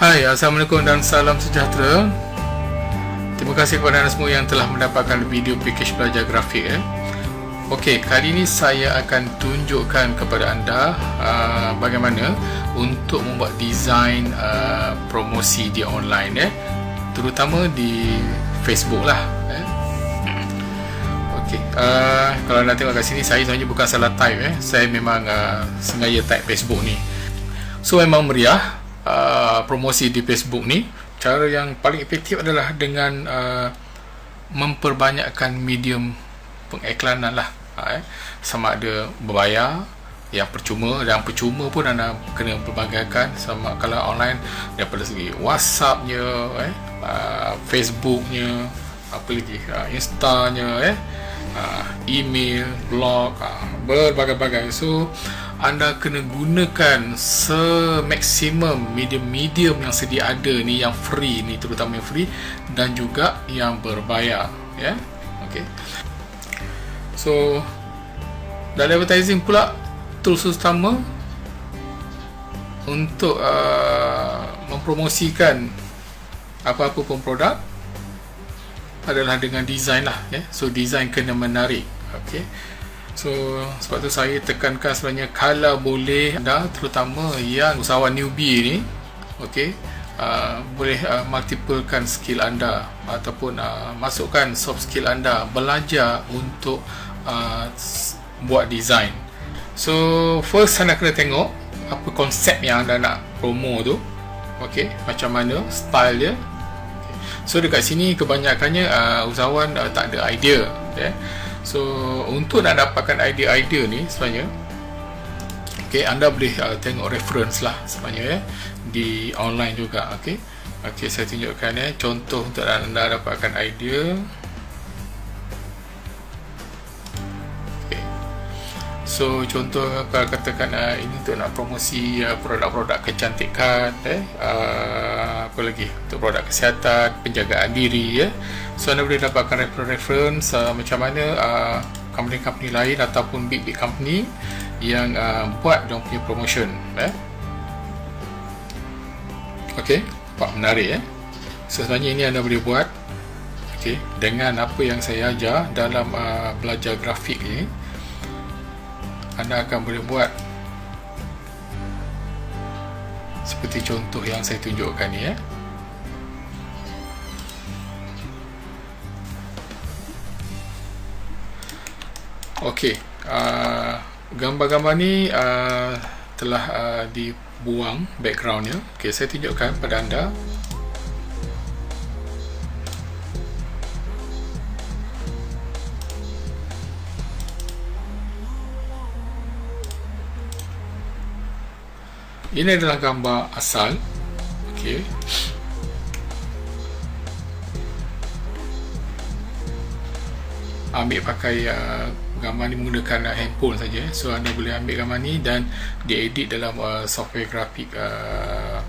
Hai, Assalamualaikum dan salam sejahtera. Terima kasih kepada anda semua yang telah mendapatkan video package belajar grafik eh. Okey, kali ini saya akan tunjukkan kepada anda uh, bagaimana untuk membuat desain uh, promosi di online eh. Terutama di Facebook lah eh. Okey, uh, kalau anda tengok kat sini saya sebenarnya bukan salah type eh. Saya memang uh, sengaja type Facebook ni. So memang meriah uh, promosi di Facebook ni. Cara yang paling efektif adalah dengan uh, memperbanyakkan medium pengiklanan lah. Ha, eh. sama ada berbayar yang percuma dan percuma pun anda kena pelbagaikan. Sama kalau online daripada segi whatsappnya eh, uh, facebooknya apa lagi? Uh, instanya eh, uh, email blog uh, berbagai-bagai. So anda kena gunakan semaksimum medium-medium yang sedia ada ni yang free ni terutama yang free dan juga yang berbayar ya yeah? okey So dalam advertising pula tools utama untuk uh, mempromosikan apa-apa pun produk adalah dengan design lah ya. So design kena menarik. Okay. So sebab tu saya tekankan sebenarnya kalau boleh anda terutama yang usahawan newbie ni okay, uh, boleh uh, multiplekan skill anda ataupun uh, masukkan soft skill anda belajar untuk uh, buat design. So first anda kena tengok apa konsep yang anda nak promo tu. Okey, macam mana style dia. Okay. So dekat sini kebanyakannya uh, usahawan uh, tak ada idea, yeah. So untuk nak dapatkan idea-idea ni sebenarnya Okay, anda boleh uh, tengok reference lah sebenarnya ya, di online juga. Okay, okay saya tunjukkan ya, contoh untuk anda dapatkan idea. So contoh kalau katakan uh, ini untuk nak promosi uh, produk-produk kecantikan eh uh, apa lagi untuk produk kesihatan penjagaan diri ya. So anda boleh dapatkan reference uh, macam mana uh, company-company lain ataupun big-big company yang uh, buat dia punya promotion eh. Okey, pak menarik eh. So sebenarnya ini anda boleh buat okey dengan apa yang saya ajar dalam uh, belajar grafik ni anda akan boleh buat seperti contoh yang saya tunjukkan ni ya. Okey, uh, gambar-gambar ni uh, telah uh, dibuang backgroundnya. Okey, saya tunjukkan pada anda Ini adalah gambar asal. Okey. Ambil pakai uh, gambar ni menggunakan uh, handphone saja. So anda boleh ambil gambar ni dan diedit dalam uh, software grafik uh,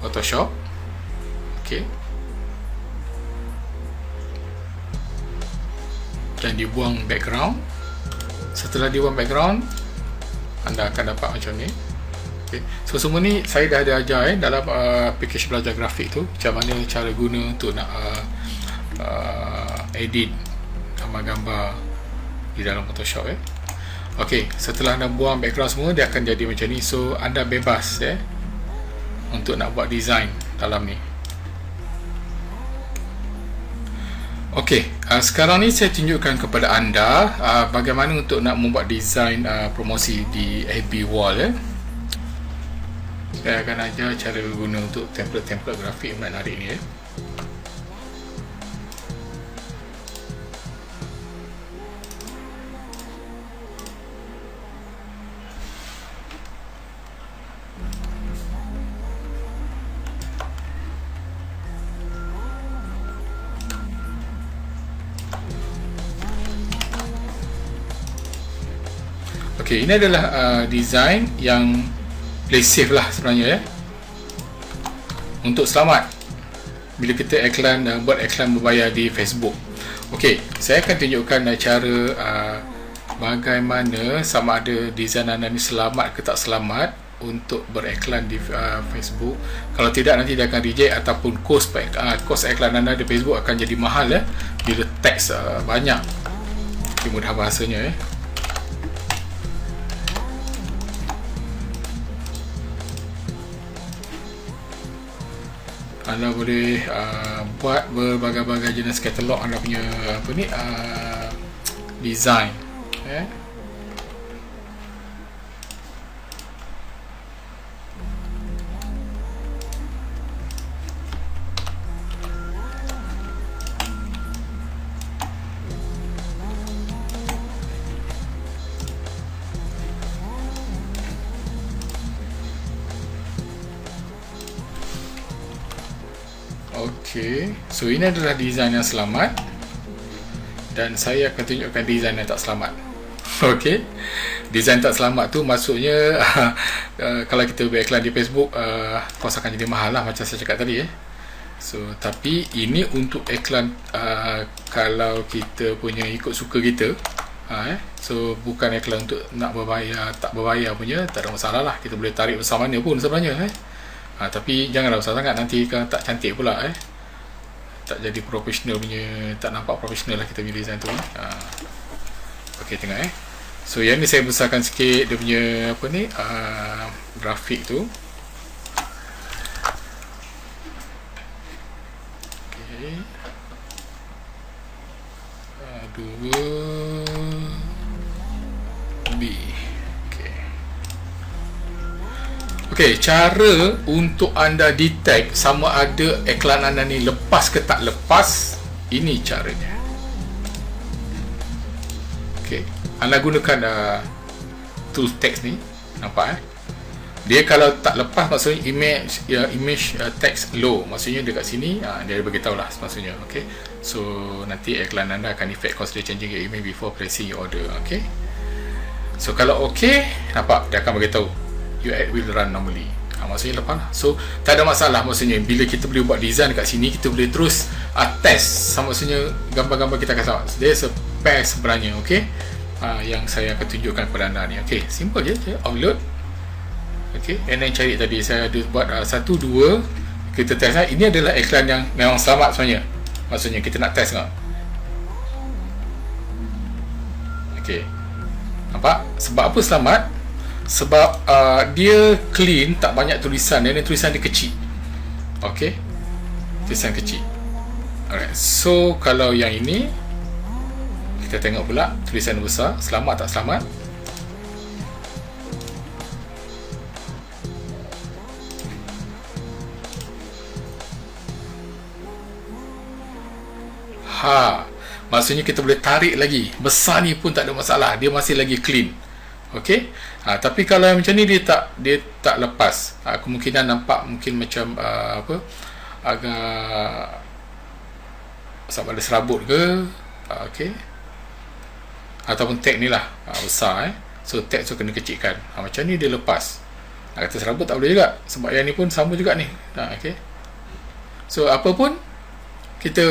Photoshop. Okey. Dan dibuang background. Setelah dibuang background, anda akan dapat macam ni okay. so semua ni saya dah ada ajar eh, dalam uh, package belajar grafik tu macam mana cara guna untuk nak uh, uh, edit gambar-gambar di dalam Photoshop eh. ok setelah anda buang background semua dia akan jadi macam ni so anda bebas eh, untuk nak buat design dalam ni Okey, uh, sekarang ni saya tunjukkan kepada anda uh, bagaimana untuk nak membuat desain uh, promosi di FB wall ya. Saya akan ajar cara guna untuk template-template grafik yang menarik ni ya. Okey, ini adalah uh, design yang play safe lah sebenarnya ya. Untuk selamat bila kita iklan uh, buat iklan berbayar di Facebook. Okey, saya akan tunjukkan uh, cara uh, bagaimana sama ada design anda ni selamat ke tak selamat untuk bereklan di uh, Facebook kalau tidak nanti dia akan reject ataupun kos uh, kos iklan anda di Facebook akan jadi mahal ya bila teks uh, banyak okay, mudah bahasanya eh anda boleh uh, buat berbagai-bagai jenis katalog anda punya apa ni uh, design. Eh So ini adalah design yang selamat dan saya akan tunjukkan design yang tak selamat. Okey, design tak selamat tu maksudnya uh, kalau kita buat iklan di Facebook, uh, kos akan jadi mahal lah macam saya cakap tadi eh. So, tapi ini untuk iklan uh, kalau kita punya ikut suka kita. Uh, eh. So, bukan iklan untuk nak berbayar, tak berbayar punya, tak ada masalah lah. Kita boleh tarik bersama mana pun sebenarnya. Eh. Uh, tapi janganlah besar sangat nanti kan tak cantik pula eh tak jadi profesional punya tak nampak profesional lah kita punya design tu. Ha. ok tengok eh. So yang ni saya besarkan sikit dia punya apa ni uh, grafik tu. Ok uh, dua Okey, cara untuk anda detect sama ada iklan anda ni lepas ke tak lepas, ini caranya. Okey, anda gunakan uh, tool text ni, nampak eh? Dia kalau tak lepas maksudnya image ya image uh, text low, maksudnya dekat sini uh, dia bagi lah maksudnya, okey. So nanti iklan anda akan effect consider changing your image before pressing your order, okey. So kalau okey, nampak dia akan bagi tahu you will run normally. Ha, maksudnya lepas. Lah so tak ada masalah maksudnya. Bila kita boleh buat design kat sini kita boleh terus uh, test. Sama maksudnya gambar-gambar kita akan sama there's a pair sebenarnya ok uh, yang saya akan tunjukkan kepada anda ni. Ok simple je, je upload. Ok and then cari tadi. Saya ada buat uh, satu dua. Kita test lah. ini adalah iklan yang memang selamat sebenarnya. Maksudnya kita nak test tak ok nampak? Sebab apa selamat sebab uh, dia clean tak banyak tulisan. Dan tulisan dia kecil. Ok tulisan kecil. Alright. So kalau yang ini kita tengok pula tulisan besar. Selamat tak selamat? Ha. Maksudnya kita boleh tarik lagi. Besar ni pun tak ada masalah. Dia masih lagi clean okey? Ha, tapi kalau yang macam ni dia tak dia tak lepas. Ha, kemungkinan nampak mungkin macam uh, apa agak sama ada serabut ke? Ha, okey? Ataupun tag ni lah ha, besar eh. So tag tu kena kecilkan. Ha, macam ni dia lepas. Ha, kata serabut tak boleh juga sebab yang ni pun sama juga ni. Ha, okey? So apa pun kita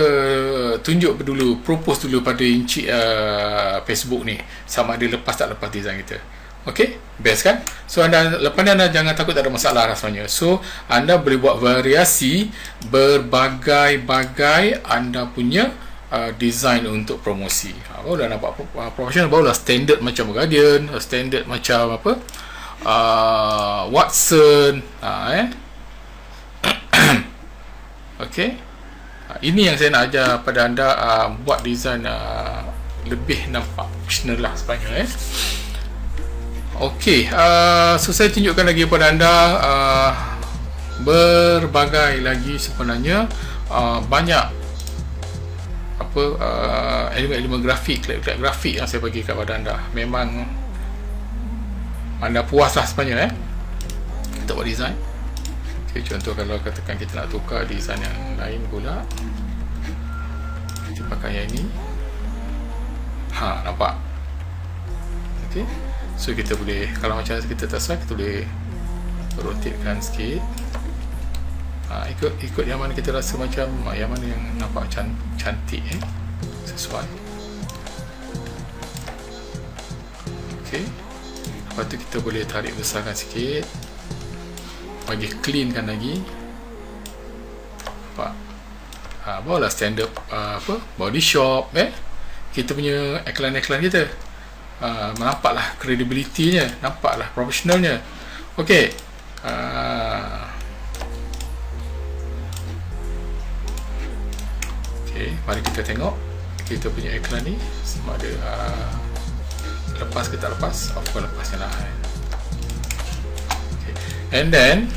tunjuk dulu propose dulu pada inci uh, Facebook ni sama ada lepas tak lepas design kita Okey, best kan? So anda lepas ni anda jangan takut tak ada masalah rasanya. So anda boleh buat variasi berbagai-bagai anda punya uh, design untuk promosi. Ha, baru dah nampak uh, professional barulah standard macam Guardian, standard macam apa? Uh, Watson, ha, eh. Okey. Uh, ini yang saya nak ajar pada anda uh, buat design uh, lebih nampak professional lah sebenarnya eh. Okey, uh, so saya tunjukkan lagi kepada anda uh, berbagai lagi sebenarnya uh, banyak apa uh, elemen-elemen grafik, klip-klip grafik yang saya bagi kepada anda. Memang anda puas lah sebenarnya eh. Kita buat design. Okay, contoh kalau katakan kita nak tukar design yang lain pula. Kita pakai yang ini. Ha, nampak? Okey so kita boleh kalau macam kita terserah kita boleh rotatekan sikit ha, ikut ikut yang mana kita rasa macam yang mana yang nampak can, cantik eh sesuai ok lepas tu kita boleh tarik besarkan sikit bagi cleankan lagi. Nampak? Ha, bawalah standard uh, apa? Body shop eh? Kita punya iklan-iklan kita. Uh, nampaklah credibility-nya nampaklah professionalnya. Ok uh, ok mari kita tengok kita punya iklan ni. Sama ada uh, lepas ke tak lepas of course lepasnya lah. eh. Okay. and then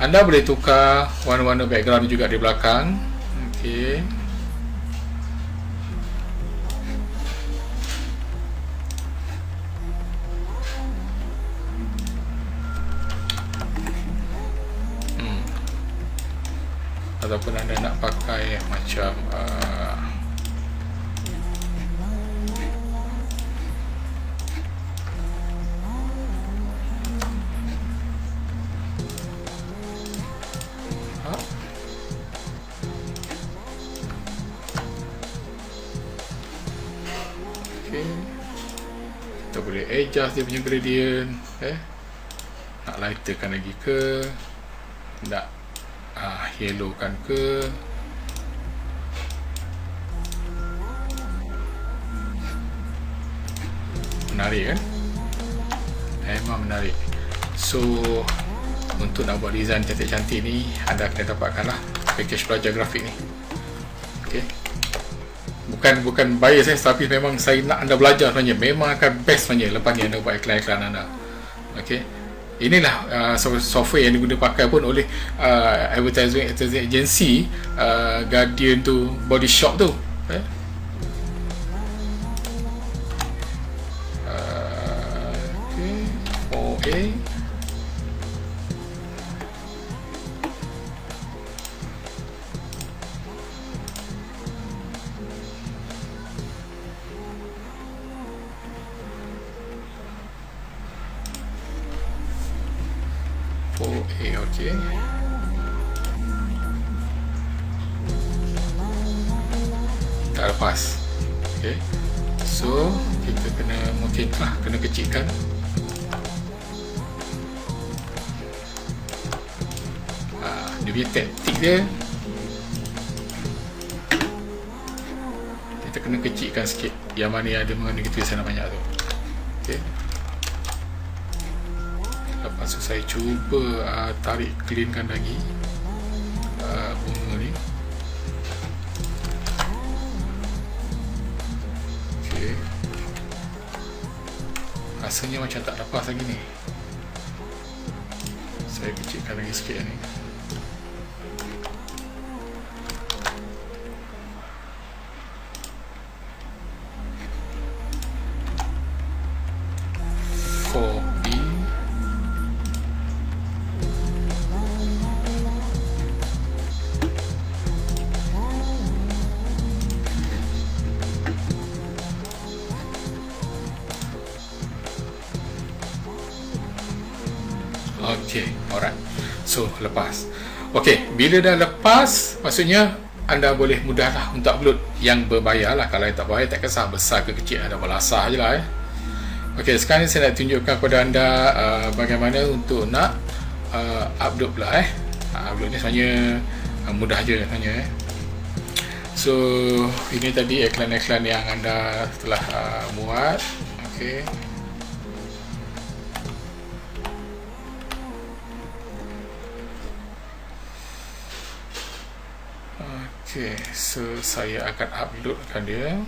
anda boleh tukar warna-warna background juga di belakang ok hmm. ataupun anda nak pakai macam uh, kita boleh adjust dia punya gradient eh? Nak lighterkan lagi ke? Nak ah, yellowkan ke? Menarik kan memang menarik. So untuk nak buat design cantik-cantik ni anda kena dapatkan lah package pelajar grafik ni. Ok bukan bukan bias eh tapi memang saya nak anda belajar sebenarnya. Memang akan best sebenarnya lepas ni anda buat iklan-iklan anda. Ok inilah uh, software yang diguna pakai pun oleh uh, advertising, advertising agency uh, Guardian tu body shop tu. Eh? Okay, okay. Tak lepas. Okay. So, kita kena mungkin lah, kena kecilkan. Ha, dia punya taktik dia. Kita kena kecilkan sikit. Yang mana yang ada mengandungi tulisan banyak tu. Okay tu saya cuba uh, tarik cleankan lagi uh, bunga ni. Ok rasanya macam tak lepas lagi ni. Saya kecilkan lagi sikit ni So, lepas. Okey, bila dah lepas, maksudnya anda boleh mudahlah untuk upload yang berbayar lah. Kalau yang tak bayar, tak kisah besar ke kecil, ada belasah je lah eh. Okey, sekarang ni saya nak tunjukkan kepada anda uh, bagaimana untuk nak uh, upload pula eh. Uh, upload ni sebenarnya uh, mudah je sebenarnya eh. So, ini tadi iklan-iklan yang anda telah uh, muat. Okey. Okay, so saya akan uploadkan dia.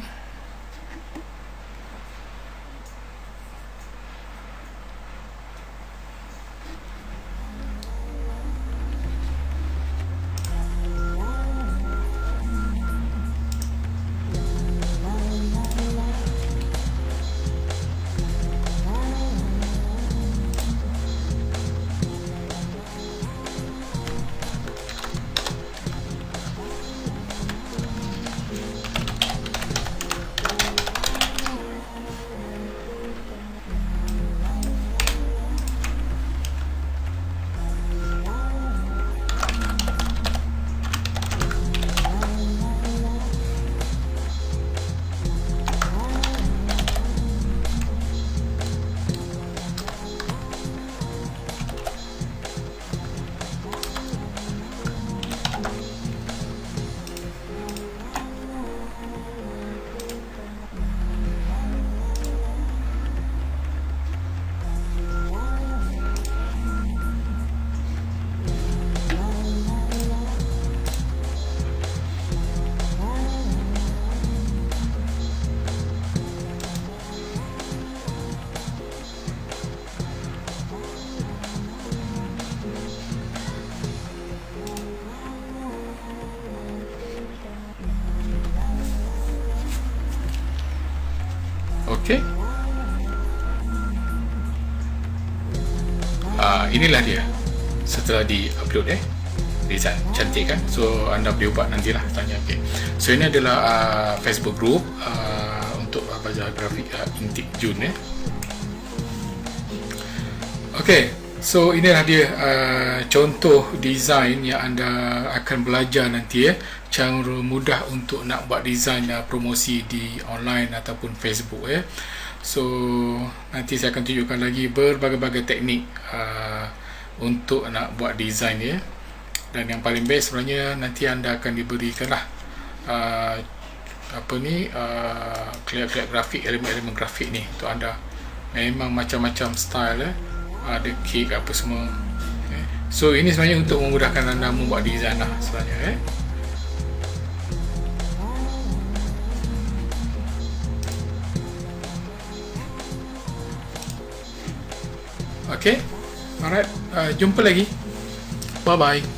Inilah dia setelah di upload eh design cantik kan so anda boleh ubah nantilah tanya okay. so ini adalah uh, Facebook group uh, untuk uh, bazaar grafik uh, intik Jun eh Okay, so inilah dia uh, contoh design yang anda akan belajar nanti ya. Cara mudah untuk nak buat design uh, promosi di online ataupun Facebook ya. So nanti saya akan tunjukkan lagi berbagai-bagai teknik uh, untuk nak buat design ya. Dan yang paling best sebenarnya nanti anda akan diberikan lah uh, apa ni uh, kelihatan grafik elemen-elemen grafik ni untuk anda memang macam-macam style ya ada kek apa semua okay. so ini sebenarnya untuk memudahkan anda membuat design lah sebenarnya eh. Okay, alright, uh, jumpa lagi. Bye bye.